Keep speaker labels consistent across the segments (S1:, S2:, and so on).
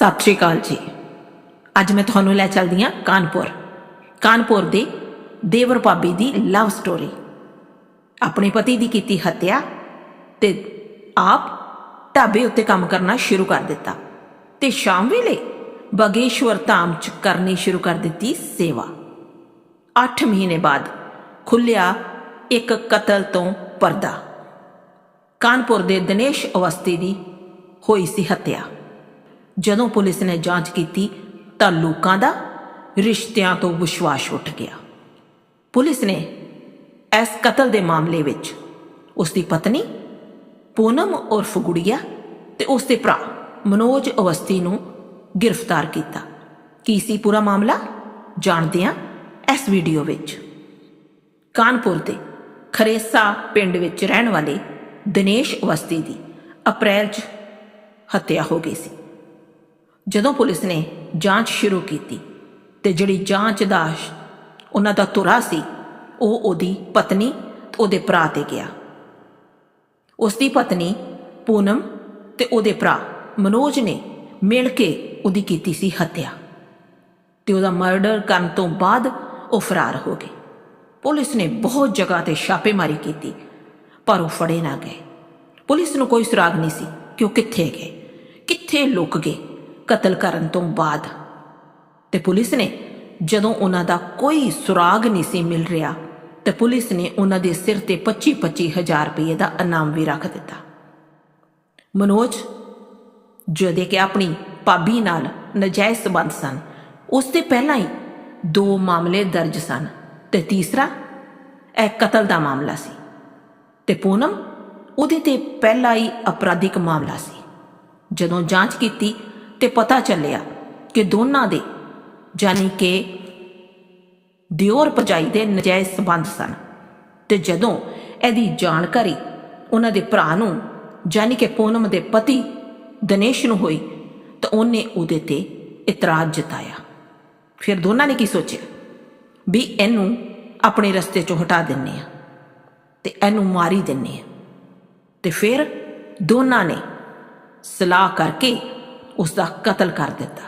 S1: ਸਤਿ ਸ਼੍ਰੀ ਅਕਾਲ ਜੀ। ਅੱਜ ਮੈਂ ਤੁਹਾਨੂੰ ਲੈ ਚੱਲਦੀ ਹਾਂ ਕਾਨਪੁਰ। ਕਾਨਪੁਰ ਦੇ ਦੇਵਰ ਭਾਬੀ ਦੀ ਲਵ ਸਟੋਰੀ ਆਪਣੇ ਪਤੀ ਦੀ ਕੀਤੀ ਹੱਤਿਆ ਤੇ ਆਪ ਢਾਬੇ ਉੱਤੇ ਕੰਮ ਕਰਨਾ ਸ਼ੁਰੂ ਕਰ ਦਿੱਤਾ ਤੇ ਸ਼ਾਮ ਵੇਲੇ ਬਗੇਸ਼ਵਰ ਧਾਮ ਚ ਕਰਨੀ ਸ਼ੁਰੂ ਕਰ ਦਿੱਤੀ ਸੇਵਾ। 8 ਮਹੀਨੇ ਬਾਅਦ ਖੁੱਲਿਆ ਇੱਕ ਕਤਲ ਤੋਂ ਪਰਦਾ। ਕਾਨਪੁਰ ਦੇ ਦਿਨੇਸ਼ ਅਵਸਥੀ ਦੀ ਹੋਈ ਸੀ ਹੱਤਿਆ। ਜਦੋਂ ਪੁਲਿਸ ਨੇ ਜਾਂਚ ਕੀਤੀ ਤਾਂ ਲੋਕਾਂ ਦਾ ਰਿਸ਼ਤਿਆਂ ਤੋਂ ਵਿਸ਼ਵਾਸ ਉੱਠ ਗਿਆ। ਪੁਲਿਸ ਨੇ ਇਸ ਕਤਲ ਦੇ ਮਾਮਲੇ ਵਿੱਚ ਉਸ ਦੀ ਪਤਨੀ ਪੂਨਮ ਉਰਫ ਗੁੜੀਆ ਤੇ ਉਸ ਦੇ ਭਰਾ ਮਨੋਜ ਅਵਸਥੀ ਨੂੰ ਗ੍ਰਿਫਤਾਰ ਕੀਤਾ। ਕੀ ਸੀ ਪੂਰਾ ਮਾਮਲਾ? ਜਾਣਦੇ ਹਾਂ ਇਸ ਵੀਡੀਓ ਵਿੱਚ। ਕਾਨਪੁਰ ਦੇ ਖਰੇਸਾ ਪਿੰਡ ਵਿੱਚ ਰਹਿਣ ਵਾਲੇ ਦਿਨੇਸ਼ ਅਵਸਤੀ ਦੀ ਅਪ੍ਰੈਲ 'ਚ ਹੱਤਿਆ ਹੋ ਗਈ ਸੀ। ਜਦੋਂ ਪੁਲਿਸ ਨੇ ਜਾਂਚ ਸ਼ੁਰੂ ਕੀਤੀ ਤੇ ਜਿਹੜੀ ਜਾਂਚ ਦਾ ਉਹਨਾਂ ਦਾ ਤੁਰਾ ਸੀ, ਉਹ ਉਹਦੀ ਪਤਨੀ ਤੇ ਉਹਦੇ ਭਰਾ ਤੇ ਗਿਆ। ਉਸ ਦੀ ਪਤਨੀ ਪੂਨਮ ਤੇ ਉਹਦੇ ਭਰਾ ਮਨੋਜ ਨੇ ਮਿਲ ਕੇ ਉਹਦੀ ਕੀਤੀ ਸੀ ਹੱਤਿਆ ਤੇ ਉਹਦਾ ਮਰਡਰ ਕਰਨ ਤੋਂ ਬਾਅਦ ਉਹ ਫਰਾਰ ਹੋ ਗਏ। ਪੁਲਿਸ ਨੇ ਬਹੁਤ ਜਗ੍ਹਾ ਤੇ ਛਾਪੇਮਾਰੀ ਕੀਤੀ, ਪਰ ਉਹ ਫੜੇ ਨਾ ਗਏ। ਪੁਲਿਸ ਨੂੰ ਕੋਈ ਸੁਰਾਗ ਨਹੀਂ ਸੀ ਕਿ ਉਹ ਕਿੱਥੇ ਗਏ, ਕਿੱਥੇ ਲੁਕ ਗਏ। ਕਤਲ ਕਰਨ ਤੋਂ ਬਾਅਦ। ਤੇ ਪੁਲਿਸ ਨੇ ਜਦੋਂ ਉਹਨਾਂ ਦਾ ਕੋਈ ਸੁਰਾਗ ਨਹੀਂ ਸੀ ਮਿਲ ਰਿਹਾ, ਤੇ ਪੁਲਿਸ ਨੇ ਉਹਨਾਂ ਦੇ ਸਿਰ ਤੇ 25-25 ਹਜ਼ਾਰ ਰੁਪਏ ਦਾ ਇਨਾਮ ਵੀ ਰੱਖ ਦਿੱਤਾ। ਮਨੋਜ ਜਿਹਦੇ ਕਿ ਆਪਣੀ ਭਾਬੀ ਨਾਲ ਨਜਾਇਜ਼ ਸਬੰਧ ਸਨ, ਉਸ ਤੇ ਪਹਿਲਾਂ ਹੀ ਦੋ ਮਾਮਲੇ ਦਰਜ ਸਨ ਤੇ ਤੀਸਰਾ, ਇਹ ਕਤਲ ਦਾ ਮਾਮਲਾ ਸੀ। ਤੇ ਪੂਨਮ, ਉਹਦੇ ਤੇ ਪਹਿਲਾ ਹੀ ਅਪਰਾਧਿਕ ਮਾਮਲਾ ਸੀ। ਜਦੋਂ ਜਾਂਚ ਕੀਤੀ ਤੇ ਪਤਾ ਚੱਲਿਆ ਕਿ ਦੋਨਾਂ ਦੇ ਜਾਨੀ ਕਿ ਦਿਓਰ ਭਜਾਈ ਦੇ ਨਜਾਇਜ਼ ਸਬੰਧ ਸਨ ਤੇ ਜਦੋਂ ਇਹਦੀ ਜਾਣਕਾਰੀ ਉਹਨਾਂ ਦੇ ਭਰਾ ਨੂੰ ਜਾਨੀ ਕਿ ਪੂਨਮ ਦੇ ਪਤੀ ਦਿਨੇਸ਼ ਨੂੰ ਹੋਈ, ਤਾਂ ਉਹਨੇ ਉਹਦੇ ਤੇ ਇਤਰਾਜ਼ ਜਤਾਇਆ। ਫਿਰ ਦੋਨਾਂ ਨੇ ਕੀ ਸੋਚਿਆ? ਵੀ ਇਹਨੂੰ ਆਪਣੇ ਰਸਤੇ ਚੋਂ ਹਟਾ ਦਿੰਨੇ ਆ ਤੇ ਇਹਨੂੰ ਮਾਰੀ ਦਿੰਨੇ ਆ ਤੇ ਫਿਰ ਦੋਨਾਂ ਨੇ ਸਲਾਹ ਕਰਕੇ ਉਸ ਦਾ ਕਤਲ ਕਰ ਦਿੱਤਾ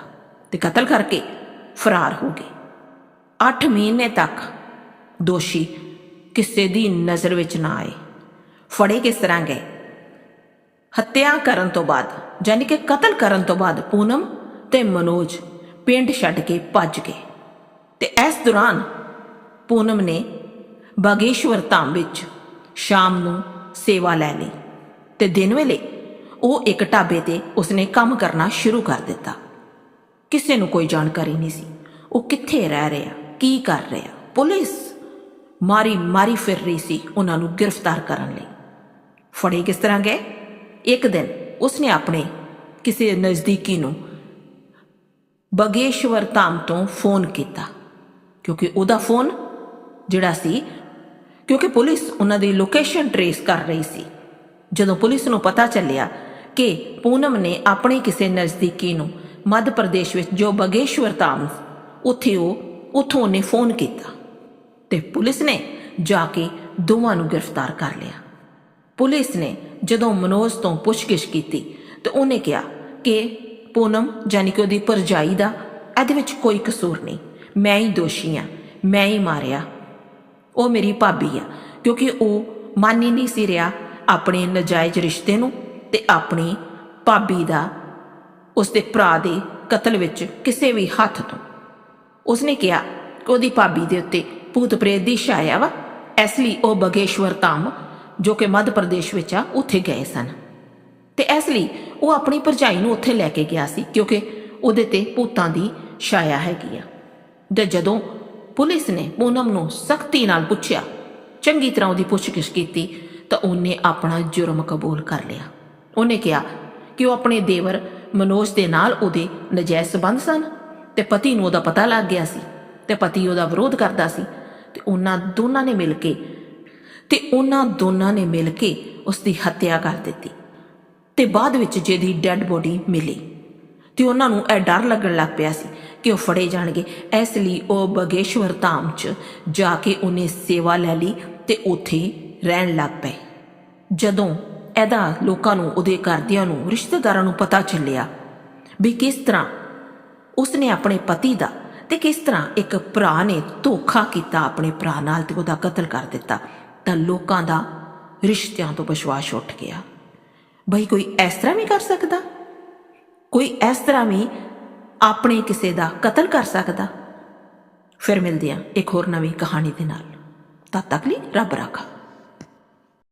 S1: ਤੇ ਕਤਲ ਕਰਕੇ ਫਰਾਰ ਹੋ ਗਏ 8 ਮਹੀਨੇ ਤੱਕ ਦੋਸ਼ੀ ਕਿਸੇ ਦੀ ਨਜ਼ਰ ਵਿੱਚ ਨਾ ਆਏ। ਫੜੇ ਕਿਸ ਤਰ੍ਹਾਂ ਗਏ? ਹੱਤਿਆ ਕਰਨ ਤੋਂ ਬਾਅਦ, ਯਾਨੀ ਕਿ ਕਤਲ ਕਰਨ ਤੋਂ ਬਾਅਦ ਪੂਨਮ ਤੇ ਮਨੋਜ ਪਿੰਡ ਛੱਡ ਕੇ ਭੱਜ ਗਏ ਤੇ ਇਸ ਦੌਰਾਨ ਪੂਨਮ ਨੇ ਬਾਗੇਸ਼ਵਰ ਧਾਮ ਵਿੱਚ ਸ਼ਾਮ ਨੂੰ ਸੇਵਾ ਲੈ ਲਈ ਤੇ ਦਿਨ ਵੇਲੇ ਉਹ ਇੱਕ ਢਾਬੇ ਤੇ ਉਸਨੇ ਕੰਮ ਕਰਨਾ ਸ਼ੁਰੂ ਕਰ ਦਿੱਤਾ। ਕਿਸੇ ਨੂੰ ਕੋਈ ਜਾਣਕਾਰੀ ਨਹੀਂ ਸੀ। ਉਹ ਕਿੱਥੇ ਰਹਿ ਰਿਹਾ, ਕੀ ਕਰ ਰਿਹਾ? ਪੁਲਿਸ! ਮਾਰੀ ਮਾਰੀ ਫਿਰ ਰਹੀ ਸੀ ਉਹਨਾਂ ਨੂੰ ਗ੍ਰਿਫਤਾਰ ਕਰਨ ਲਈ। ਫੜੇ ਕਿਸ ਤਰ੍ਹਾਂ ਗਏ? ਇੱਕ ਦਿਨ ਉਸਨੇ ਆਪਣੇ ਕਿਸੇ ਨਜ਼ਦੀਕੀ ਨੂੰ ਬਗੇਸ਼ਵਰ ਧਾਮ ਤੋਂ ਫੋਨ ਕੀਤਾ। ਕਿਉਂਕਿ ਉਹਦਾ ਫੋਨ ਜਿਹੜਾ ਸੀ, ਕਿਉਂਕਿ ਪੁਲਿਸ ਉਹਨਾਂ ਦੀ ਲੋਕੇਸ਼ਨ ਟਰੇਸ ਕਰ ਰਹੀ ਸੀ। ਜਦੋਂ ਪੁਲਿਸ ਨੂੰ ਪਤਾ ਚੱਲਿਆ ਕਿ ਪੂਨਮ ਨੇ ਆਪਣੇ ਕਿਸੇ ਨਜ਼ਦੀਕੀ ਨੂੰ ਮੱਧ ਪ੍ਰਦੇਸ਼ ਵਿੱਚ ਜੋ ਬਗੇਸ਼ਵਰ ਧਾਮ ਉੱਥੇ ਉਹ ਉੱਥੋਂ ਉਹਨੇ ਫੋਨ ਕੀਤਾ ਤੇ ਪੁਲਿਸ ਨੇ ਜਾ ਕੇ ਦੋਵਾਂ ਨੂੰ ਗ੍ਰਿਫਤਾਰ ਕਰ ਲਿਆ। ਪੁਲਿਸ ਨੇ ਜਦੋਂ ਮਨੋਜ ਤੋਂ ਪੁੱਛਗਿੱਛ ਕੀਤੀ ਤੇ ਉਹਨੇ ਕਿਹਾ ਕਿ ਪੂਨਮ ਜਾਨੀ ਕਿ ਉਹਦੀ ਪਰਜਾਈ ਦਾ ਇਹਦੇ ਵਿੱਚ ਕੋਈ ਕਸੂਰ ਨਹੀਂ, ਮੈਂ ਹੀ ਦੋਸ਼ੀ ਆ ਮੈਂ ਹੀ ਮਾਰਿਆ, ਉਹ ਮੇਰੀ ਭਾਬੀ ਆ, ਕਿਉਂਕਿ ਉਹ ਮੰਨ ਹੀ ਨਹੀਂ ਸੀ ਰਿਹਾ ਆਪਣੇ ਨਜਾਇਜ਼ ਰਿਸ਼ਤੇ ਨੂੰ ਤੇ ਆਪਣੀ ਭਾਬੀ ਦਾ, ਉਸਦੇ ਭਰਾ ਦੇ ਕਤਲ ਵਿੱਚ ਕਿਸੇ ਵੀ ਹੱਥ ਤੋਂ। ਉਸਨੇ ਕਿਹਾ ਕਿ ਉਹਦੀ ਭਾਬੀ ਦੇ ਉੱਤੇ ਭੂਤ ਪ੍ਰੇਤ ਦੀ ਛਾਇਆ ਵਾ। ਇਸ ਲਈ ਉਹ ਬਗੇਸ਼ਵਰ ਧਾਮ, ਜੋ ਕਿ ਮੱਧ ਪ੍ਰਦੇਸ਼ ਵਿੱਚ ਆ, ਉੱਥੇ ਗਏ ਸਨ। ਤੇ ਇਸ ਲਈ ਉਹ ਆਪਣੀ ਭਰਜਾਈ ਨੂੰ ਉੱਥੇ ਲੈ ਕੇ ਗਿਆ ਸੀ, ਕਿਉਂਕਿ ਉਹਦੇ ਤੇ ਭੂਤਾਂ ਦੀ ਛਾਇਆ ਹੈਗੀ ਆ। ਤੇ ਜਦੋਂ ਪੁਲਿਸ ਨੇ ਪੂਨਮ ਨੂੰ ਸਖਤੀ ਨਾਲ ਪੁੱਛਿਆ, ਚੰਗੀ ਤਰ੍ਹਾਂ ਉਹਦੀ ਪੁੱਛਗਿੱਛ ਕੀਤੀ, ਤਾਂ ਉਹਨੇ ਆਪਣਾ ਜੁਰਮ ਕਬੂਲ ਕਰ ਲਿਆ। ਉਹਨੇ ਕਿਹਾ ਕਿ ਉਹ ਆਪਣੇ ਦੇਵਰ ਮਨੋਜ ਦੇ ਨਾਲ ਉਹਦੇ ਨਜਾਇਜ਼ ਸੰਬੰਧ ਸਨ ਤੇ ਪਤੀ ਨੂੰ ਉਹਦਾ ਪਤਾ ਲੱਗ ਗਿਆ ਸੀ ਤੇ ਪਤੀ ਉਹਦਾ ਵਿਰੋਧ ਕਰਦਾ ਸੀ ਤੇ ਉਹਨਾਂ ਦੋਨਾਂ ਨੇ ਮਿਲ ਕੇ ਤੇ ਉਹਨਾਂ ਦੋਨਾਂ ਨੇ ਮਿਲ ਕੇ ਉਸ ਦੀ ਹੱਤਿਆ ਕਰ ਦਿੱਤੀ ਤੇ ਬਾਅਦ ਵਿੱਚ ਜਿਹਦੀ ਡੈੱਡ ਬੋਡੀ ਮਿਲੀ ਤੇ ਉਹਨਾਂ ਨੂੰ ਇਹ ਡਰ ਲੱਗਣ ਲੱਗ ਪਿਆ ਸੀ ਕਿ ਉਹ ਫੜੇ ਜਾਣਗੇ। ਇਸ ਲਈ ਉਹ ਬਗੇਸ਼ਵਰ ਧਾਮ 'ਚ ਜਾ ਕੇ ਉਹਨੇ ਸੇਵਾ ਲੈ ਲਈ ਤੇ ਉੱਥੇ ਰਹਿਣ ਲੱਗ ਪਏ। ਜਦੋਂ ਇਹਦਾ ਲੋਕਾਂ ਨੂੰ, ਉਹਦੇ ਘਰਦਿਆਂ ਨੂੰ, ਰਿਸ਼ਤੇਦਾਰਾਂ ਨੂੰ ਪਤਾ ਚੱਲਿਆ ਵੀ ਕਿਸ ਤਰ੍ਹਾਂ ਉਸਨੇ ਆਪਣੇ ਪਤੀ ਦਾ ਤੇ ਕਿਸ ਤਰ੍ਹਾਂ ਇੱਕ ਭਰਾ ਨੇ ਧੋਖਾ ਕੀਤਾ ਆਪਣੇ ਭਰਾ ਨਾਲ ਤੇ ਉਹਦਾ ਕਤਲ ਕਰ ਦਿੱਤਾ। ਤਾਂ ਲੋਕਾਂ ਦਾ ਰਿਸ਼ਤਿਆਂ ਤੋਂ ਵਿਸ਼ਵਾਸ ਉੱਠ ਗਿਆ। ਬਈ ਕੋਈ ਇਸ ਤਰ੍ਹਾਂ ਵੀ ਕਰ ਸਕਦਾ? ਕੋਈ ਇਸ ਤਰ੍ਹਾਂ ਵੀ ਆਪਣੇ ਕਿਸੇ ਦਾ ਕਤਲ ਕਰ ਸਕਦਾ? ਫਿਰ ਮਿਲਦੇ ਹਾਂ ਇੱਕ ਹੋਰ ਨਵੀਂ ਕਹਾਣੀ ਦੇ ਨਾਲ। ਤਦ ਤੱਕ ਲਈ ਰੱਬ ਰਾਖਾ।